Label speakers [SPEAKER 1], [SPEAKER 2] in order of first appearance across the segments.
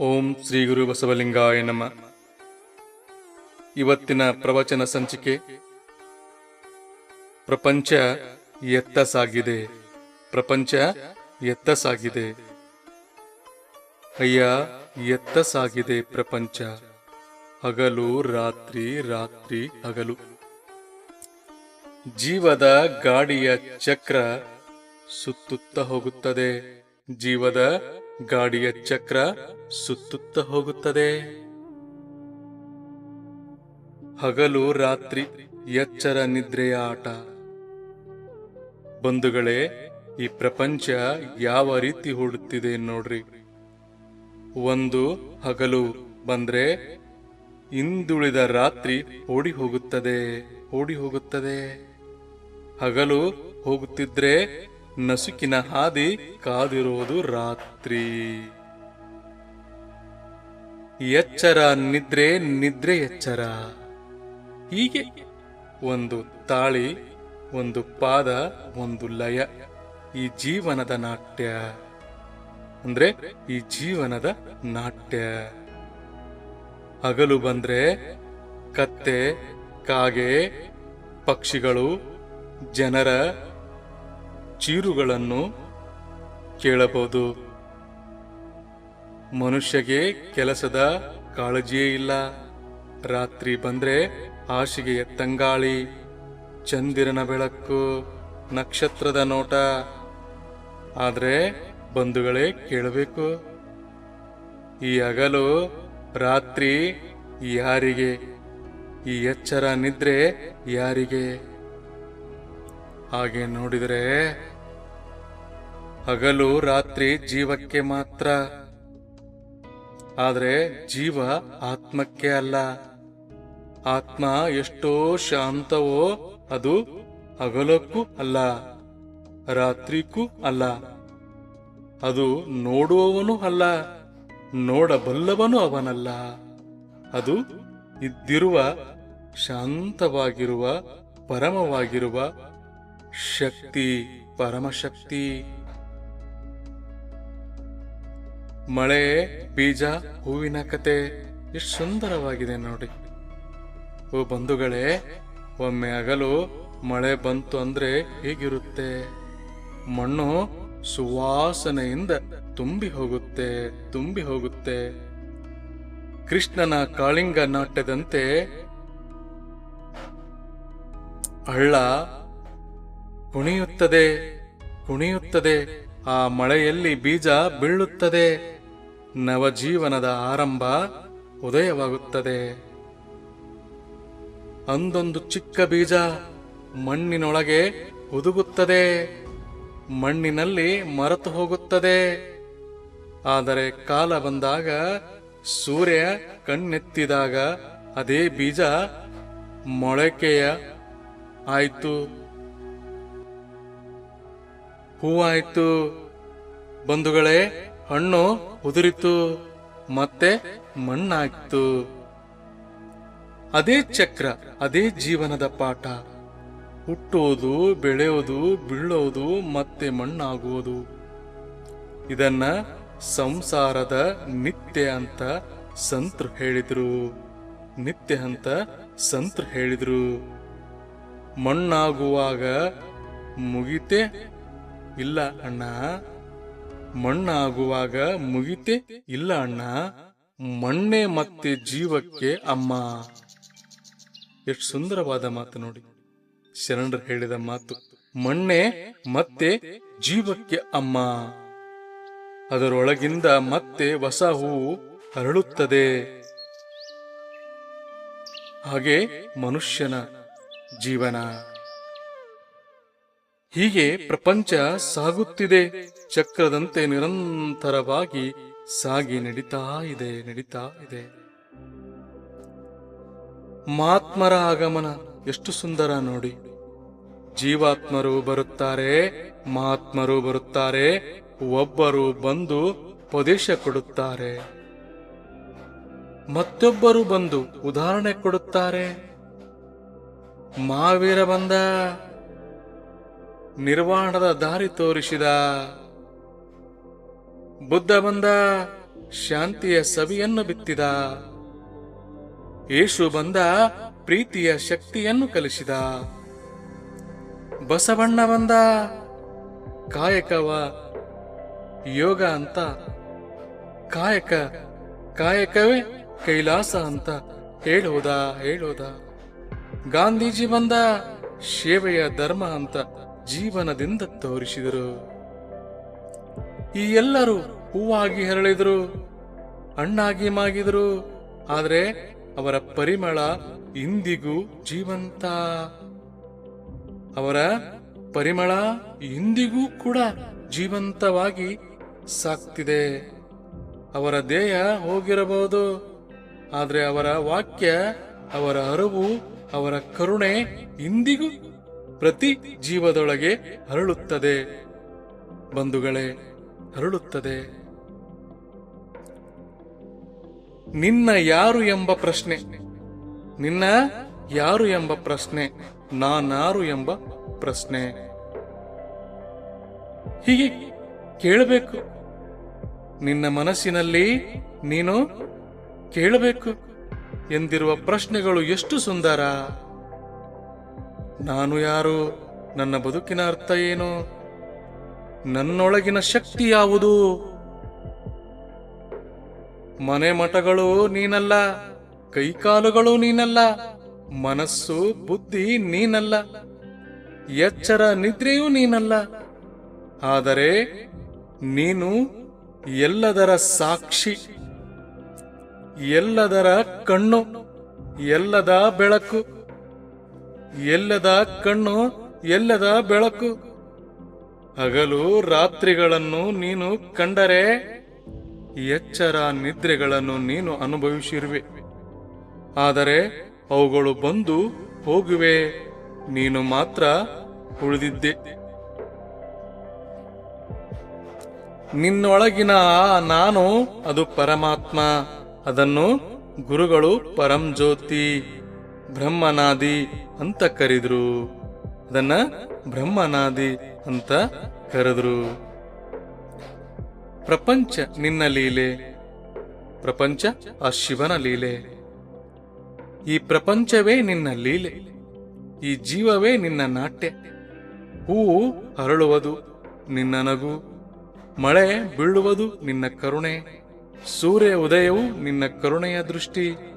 [SPEAKER 1] ಓಂ ಶ್ರೀ ಗುರು ಬಸವಲಿಂಗಾಯ ನಮ. ಇವತ್ತಿನ ಪ್ರವಚನ ಸಂಚಿಕೆ, ಪ್ರಪಂಚ ಎತ್ತ ಸಾಗಿದೆ ಪ್ರಪಂಚ ಎತ್ತ ಸಾಗಿದೆ ಅಯ್ಯ ಎತ್ತ ಸಾಗಿದೆ ಪ್ರಪಂಚ. ಹಗಲು, ರಾತ್ರಿ ರಾತ್ರಿ, ಹಗಲು. ಜೀವದ ಗಾಡಿಯ ಚಕ್ರ ಸುತ್ತುತ್ತ ಹೋಗುತ್ತದೆ. ಜೀವದ ಗಾಡಿಯ ಚಕ್ರ ಸುತ್ತುತ್ತ ಹೋಗುತ್ತದೆ. ಹಗಲು ರಾತ್ರಿ ಎಚ್ಚರ ನಿದ್ರೆಯ ಆಟ. ಬಂಧುಗಳೇ, ಈ ಪ್ರಪಂಚ ಯಾವ ರೀತಿ ಹೂಡುತ್ತಿದೆ ನೋಡ್ರಿ. ಒಂದು ಹಗಲು ಬಂದ್ರೆ ಹಿಂದುಳಿದ ರಾತ್ರಿ ಓಡಿ ಹೋಗುತ್ತದೆ ಓಡಿ ಹೋಗುತ್ತದೆ. ಹಗಲು ಹೋಗುತ್ತಿದ್ರೆ ನಸುಕಿನ ಹಾದಿ ಕಾದಿರೋದು ರಾತ್ರಿ. ಎಚ್ಚರ ನಿದ್ರೆ ನಿದ್ರೆ ಎಚ್ಚರ. ಹೀಗೆ ಒಂದು ತಾಳಿ, ಒಂದು ಪಾದ, ಒಂದು ಲಯ ಈ ಜೀವನದ ನಾಟ್ಯ. ಅಂದ್ರೆ ಈ ಜೀವನದ ನಾಟ್ಯ. ಹಗಲು ಬಂದ್ರೆ ಕತ್ತೆ, ಕಾಗೆ, ಪಕ್ಷಿಗಳು, ಜನರ ಚೀರುಗಳನ್ನು ಕೇಳಬಹುದು. ಮನುಷ್ಯಗೆ ಕೆಲಸದ ಕಾಳಜಿಯೇ ಇಲ್ಲ. ರಾತ್ರಿ ಬಂದ್ರೆ ಹಾಸಿಗೆಯ ತಂಗಾಳಿ, ಚಂದಿರನ ಬೆಳಕು, ನಕ್ಷತ್ರದ ನೋಟ. ಆದ್ರೆ ಬಂಧುಗಳೇ ಕೇಳಬೇಕು. ಈ ಹಗಲು ರಾತ್ರಿ ಯಾರಿಗೆ? ಈ ಎಚ್ಚರ ನಿದ್ರೆ ಯಾರಿಗೆ? ಹಾಗೆ ನೋಡಿದರೆ ಹಗಲು ರಾತ್ರಿ ಜೀವಕ್ಕೆ ಮಾತ್ರ. ಆದರೆ ಜೀವ ಆತ್ಮಕ್ಕೆ ಅಲ್ಲ. ಆತ್ಮ ಎಷ್ಟೋ ಶಾಂತವೋ ಅದು ಹಗಲಕ್ಕೂ ಅಲ್ಲ, ರಾತ್ರಿಗೂ ಅಲ್ಲ. ಅದು ನೋಡುವವನು ಅಲ್ಲ, ನೋಡಬಲ್ಲವನು ಅವನಲ್ಲ. ಅದು ಇದ್ದಿರುವ, ಶಾಂತವಾಗಿರುವ, ಪರಮವಾಗಿರುವ ಶಕ್ತಿ, ಪರಮಶಕ್ತಿ. ಮಳೆ, ಬೀಜ, ಹೂವಿನ ಕತೆ, ಎಷ್ಟು ಸುಂದರವಾಗಿದೆ ನೋಡಿ. ಓ ಬಂಧುಗಳೇ, ಒಮ್ಮೆ ಹಗಲು ಮಳೆ ಬಂತು ಅಂದ್ರೆ ಹೇಗಿರುತ್ತೆ? ಮಣ್ಣು ಸುವಾಸನೆಯಿಂದ ತುಂಬಿ ಹೋಗುತ್ತೆ ತುಂಬಿ ಹೋಗುತ್ತೆ. ಕೃಷ್ಣನ ಕಾಳಿಂಗ ನಾಟ್ಯದಂತೆ ಹಳ್ಳ ಕುಣಿಯುತ್ತದೆ ಕುಣಿಯುತ್ತದೆ. ಆ ಮಳೆಯಲ್ಲಿ ಬೀಜ ಬೀಳುತ್ತದೆ. ನವಜೀವನದ ಆರಂಭ ಉದಯವಾಗುತ್ತದೆ. ಅಂದೊಂದು ಚಿಕ್ಕ ಬೀಜ ಮಣ್ಣಿನೊಳಗೆ ಹುದುಗುತ್ತದೆ. ಮಣ್ಣಿನಲ್ಲಿ ಮರೆತು ಹೋಗುತ್ತದೆ. ಆದರೆ ಕಾಲ ಬಂದಾಗ ಸೂರ್ಯ ಕಣ್ಣೆತ್ತಿದಾಗ ಅದೇ ಬೀಜ ಮೊಳಕೆಯ ಆಯ್ತು. ಹೂವಾಯ್ತು. ಬಂಧುಗಳೇ, ಹಣ್ಣು ಉದುರಿತು, ಮತ್ತೆ ಮಣ್ಣಾಯ್ತು. ಅದೇ ಚಕ್ರ, ಅದೇ ಜೀವನದ ಪಾಠ. ಹುಟ್ಟೋದು, ಬೆಳೆಯೋದು, ಬೀಳೋದು, ಮತ್ತೆ ಮಣ್ಣಾಗುವುದು. ಇದನ್ನ ಸಂಸಾರದ ನಿತ್ಯ ಅಂತ ಸಂತರು ಹೇಳಿದ್ರು. ನಿತ್ಯ ಅಂತ ಸಂತರು ಹೇಳಿದ್ರು. ಮಣ್ಣಾಗುವಾಗ ಮುಗಿತೆ ಇಲ್ಲ ಅಣ್ಣ. ಮಣ್ಣಾಗುವಾಗ ಮುಗಿತೆ. ಇಲ್ಲ ಅಣ್ಣ. ಮಣ್ಣೆ ಮತ್ತೆ ಜೀವಕ್ಕೆ ಅಮ್ಮ. ಎಷ್ಟು ಸುಂದರವಾದ ಮಾತು ನೋಡಿ. ಶರಣರು ಹೇಳಿದ ಮಾತು. ಮಣ್ಣೆ ಮತ್ತೆ ಜೀವಕ್ಕೆ ಅಮ್ಮ. ಅದರೊಳಗಿಂದ ಮತ್ತೆ ಹೊಸ ಹೂವು ಅರಳುತ್ತದೆ. ಹಾಗೆ ಮನುಷ್ಯನ ಜೀವನ. ಹೀಗೆ ಪ್ರಪಂಚ ಸಾಗುತ್ತಿದೆ. ಚಕ್ರದಂತೆ ನಿರಂತರವಾಗಿ ಸಾಗಿ ನಡೀತಾ ಇದೆ ನಡೀತಾ ಇದೆ. ಮಾತ್ಮರ ಆಗಮನ ಎಷ್ಟು ಸುಂದರ ನೋಡಿ. ಜೀವಾತ್ಮರು ಬರುತ್ತಾರೆ ಮಾತ್ಮರು ಬರುತ್ತಾರೆ, ಒಬ್ಬರು ಬಂದು ಉಪದೇಶ ಕೊಡುತ್ತಾರೆ. ಮತ್ತೊಬ್ಬರು ಬಂದು ಉದಾಹರಣೆ ಕೊಡುತ್ತಾರೆ. ಮಹಾವೀರ ಬಂದ ನಿರ್ವಾಣದ ದಾರಿ ತೋರಿಸಿದ. ಬುದ್ಧ ಬಂದ, ಶಾಂತಿಯ ಸವಿಯನ್ನು ಬಿತ್ತಿದ. ಯೇಸು ಬಂದ, ಪ್ರೀತಿಯ ಶಕ್ತಿಯನ್ನು ಕಲಿಸಿದ. ಬಸವಣ್ಣ ಬಂದ, ಕಾಯಕವ ಯೋಗ ಅಂತ. ಕಾಯಕ, ಕಾಯಕವೇ ಕೈಲಾಸ ಅಂತ ಹೇಳೋದ ಹೇಳೋದ. ಗಾಂಧೀಜಿ ಬಂದ, ಸೇವೆಯ ಧರ್ಮ ಅಂತ. ಜೀವನದಿಂದ ತೋರಿಸಿದರು. ಈ ಎಲ್ಲರೂ ಹೂವಾಗಿ ಹೆರಳಿದರು, ಹಣ್ಣಾಗಿ ಮಾಗಿದರು, ಆದರೆ ಅವರ ಪರಿಮಳ ಇಂದಿಗೂ ಜೀವಂತ. ಅವರ ಪರಿಮಳ ಇಂದಿಗೂ ಕೂಡ ಜೀವಂತವಾಗಿ ಸಾಕ್ತಿದೆ. ಅವರ ದೇಹ ಹೋಗಿರಬಹುದು, ಆದರೆ ಅವರ ವಾಕ್ಯ, ಅವರ ಅರಿವು, ಅವರ ಕರುಣೆ ಇಂದಿಗೂ ಪ್ರತಿ ಜೀವದೊಳಗೆ ಹರಳುತ್ತದೆ. ಬಂಧುಗಳೇ, ಹರಳುತ್ತದೆ. ನಿನ್ನ ಯಾರು ಎಂಬ ಪ್ರಶ್ನೆ, ನಿನ್ನ ಯಾರು ಎಂಬ ಪ್ರಶ್ನೆ, ನಾನಾರು ಎಂಬ ಪ್ರಶ್ನೆ. ಹೀಗೆ ಕೇಳಬೇಕು. ನಿನ್ನ ಮನಸ್ಸಿನಲ್ಲಿ ನೀನು ಕೇಳಬೇಕು ಎಂದಿರುವ ಪ್ರಶ್ನೆಗಳು ಎಷ್ಟು ಸುಂದರ. ನಾನು ಯಾರು? ನನ್ನ ಬದುಕಿನ ಅರ್ಥ ಏನು? ನನ್ನೊಳಗಿನ ಶಕ್ತಿ ಯಾವುದು? ಮನೆ ಮಠಗಳು ನೀನಲ್ಲ, ಕೈಕಾಲುಗಳು ನೀನಲ್ಲ, ಮನಸ್ಸು, ಬುದ್ಧಿ ನೀನಲ್ಲ, ಎಚ್ಚರ, ನಿದ್ರೆಯೂ ನೀನಲ್ಲ. ಆದರೆ ನೀನು ಎಲ್ಲದರ ಸಾಕ್ಷಿ, ಎಲ್ಲದರ ಕಣ್ಣು, ಎಲ್ಲದ ಬೆಳಕು ಎಲ್ಲದ ಕಣ್ಣು, ಎಲ್ಲದ ಬೆಳಕು. ಹಗಲು ರಾತ್ರಿಗಳನ್ನು ನೀನು ಕಂಡರೆ, ಎಚ್ಚರ ನಿದ್ರೆಗಳನ್ನು ನೀನು ಅನುಭವಿಸಿರುವೆ. ಆದರೆ ಅವುಗಳು ಬಂದು ಹೋಗುವೆ, ನೀನು ಮಾತ್ರ ಉಳಿದಿದ್ದೆ. ನಿನ್ನೊಳಗಿನ ನಾನು ಅದು ಪರಮಾತ್ಮ, ಅದನ್ನು ಗುರುಗಳು ಪರಂಜ್ಯೋತಿ ಬ್ರಹ್ಮನಾದಿ ಅಂತ ಕರಿದ್ರು. ಅದನ್ನ ಬ್ರಹ್ಮನಾದಿ ಅಂತ ಕರೆದ್ರು. ಪ್ರಪಂಚ ನಿನ್ನ ಲೀಲೆ, ಪ್ರಪಂಚ ಆ ಶಿವನ ಲೀಲೆ. ಈ ಪ್ರಪಂಚವೇ ನಿನ್ನ ಲೀಲೆ, ಈ ಜೀವವೇ ನಿನ್ನ ನಾಟ್ಯ. ಹೂವು ಅರಳುವುದು ನಿನ್ನ ನಗು, ಮಳೆ ಬೀಳುವುದು ನಿನ್ನ ಕರುಣೆ, ಸೂರ್ಯ ಉದಯವು ನಿನ್ನ ಕರುಣೆಯ ದೃಷ್ಟಿ.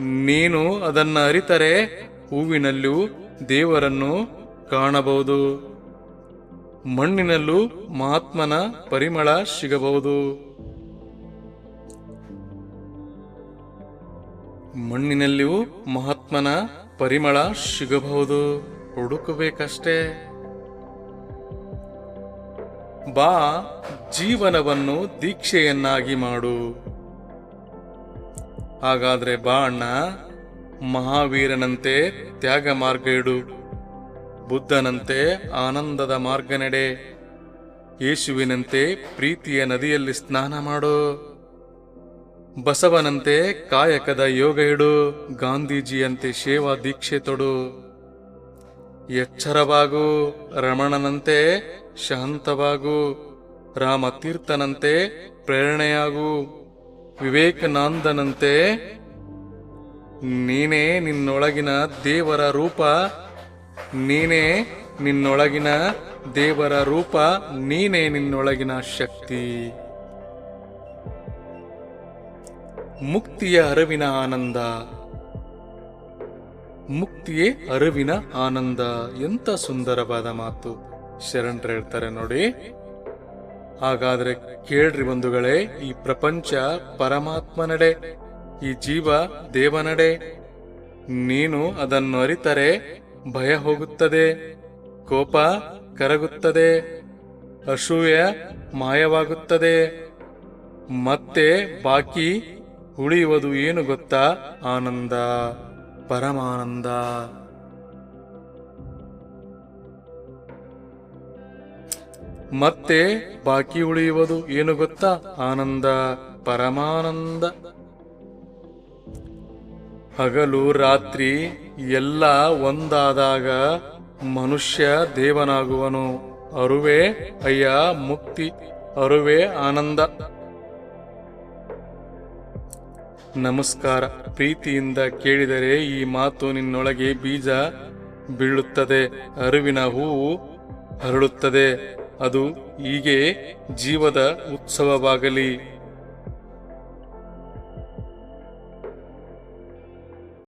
[SPEAKER 1] ನೀನು ಅದನ್ನ ಅರಿತರೆ ಹೂವಿನಲ್ಲೂ ದೇವರನ್ನು ಕಾಣಬಹುದು. ಮಣ್ಣಿನಲ್ಲೂ ಮಹಾತ್ಮನ ಪರಿಮಳ ಸಿಗಬಹುದು. ಮಣ್ಣಿನಲ್ಲಿಯೂ ಮಹಾತ್ಮನ ಪರಿಮಳ ಸಿಗಬಹುದು. ಹುಡುಕಬೇಕಷ್ಟೇ. ಬಾ, ಜೀವನವನ್ನು ದೀಕ್ಷೆಯನ್ನಾಗಿ ಮಾಡು. ಹಾಗಾದ್ರೆ ಬಾ ಅಣ್ಣ. ಮಹಾವೀರನಂತೆ ತ್ಯಾಗ ಮಾರ್ಗ ಇಡು. ಬುದ್ಧನಂತೆ ಆನಂದದ ಮಾರ್ಗ ನಡೆ. ಯೇಸುವಿನಂತೆ ಪ್ರೀತಿಯ ನದಿಯಲ್ಲಿ ಸ್ನಾನ ಮಾಡು. ಬಸವನಂತೆ ಕಾಯಕದ ಯೋಗ ಇಡು. ಗಾಂಧೀಜಿಯಂತೆ ಸೇವಾ ದೀಕ್ಷೆ ತೊಡು. ಎಚ್ಚರವಾಗು, ರಮಣನಂತೆ ಶಾಂತವಾಗು. ರಾಮತೀರ್ಥನಂತೆ ಪ್ರೇರಣೆಯಾಗು. ವಿವೇಕಾನಂದನಂತೆ, ನೀನೇ ನಿನ್ನೊಳಗಿನ ದೇವರ ರೂಪ, ನೀನೇ ನಿನ್ನೊಳಗಿನ ದೇವರ ರೂಪ, ನೀನೇ ನಿನ್ನೊಳಗಿನ ಶಕ್ತಿ. ಮುಕ್ತಿಯ ಅರಿವಿನ ಆನಂದ. ಮುಕ್ತಿಯೇ ಅರಿವಿನ ಆನಂದ. ಎಂತ ಸುಂದರವಾದ ಮಾತು ಶರಣರು ಹೇಳ್ತಾರೆ ನೋಡಿ. ಹಾಗಾದ್ರೆ ಕೇಳ್ರಿ ಬಂಧುಗಳೇ, ಈ ಪ್ರಪಂಚ ಪರಮಾತ್ಮನಡೆ, ಈ ಜೀವ ದೇವನಡೆ. ನೀನು ಅದನ್ನು ಅರಿತರೆ ಭಯ ಹೋಗುತ್ತದೆ, ಕೋಪ ಕರಗುತ್ತದೆ, ಅಸೂಯ ಮಾಯವಾಗುತ್ತದೆ. ಮತ್ತೆ ಬಾಕಿ ಉಳಿಯುವುದು ಏನು ಗೊತ್ತಾ? ಆನಂದ, ಪರಮಾನಂದ. ಮತ್ತೆ ಬಾಕಿ ಉಳಿಯುವುದು ಏನು ಗೊತ್ತಾ? ಆನಂದ, ಪರಮಾನಂದ. ಹಗಲು, ರಾತ್ರಿ ಎಲ್ಲ ಒಂದಾದಾಗ ಮನುಷ್ಯ ದೇವನಾಗುವನು. ಅರುವೆ ಅಯ್ಯ ಮುಕ್ತಿ, ಅರುವೆ ಆನಂದ. ನಮಸ್ಕಾರ. ಪ್ರೀತಿಯಿಂದ ಕೇಳಿದರೆ ಈ ಮಾತು ನಿನ್ನೊಳಗೆ ಬೀಜ ಬೀಳುತ್ತದೆ. ಅರಿವಿನ ಹೂವು ಅರಳುತ್ತದೆ ಅದು ಹೀಗೆ ಜೀವದ ಉತ್ಸವವಾಗಲಿ.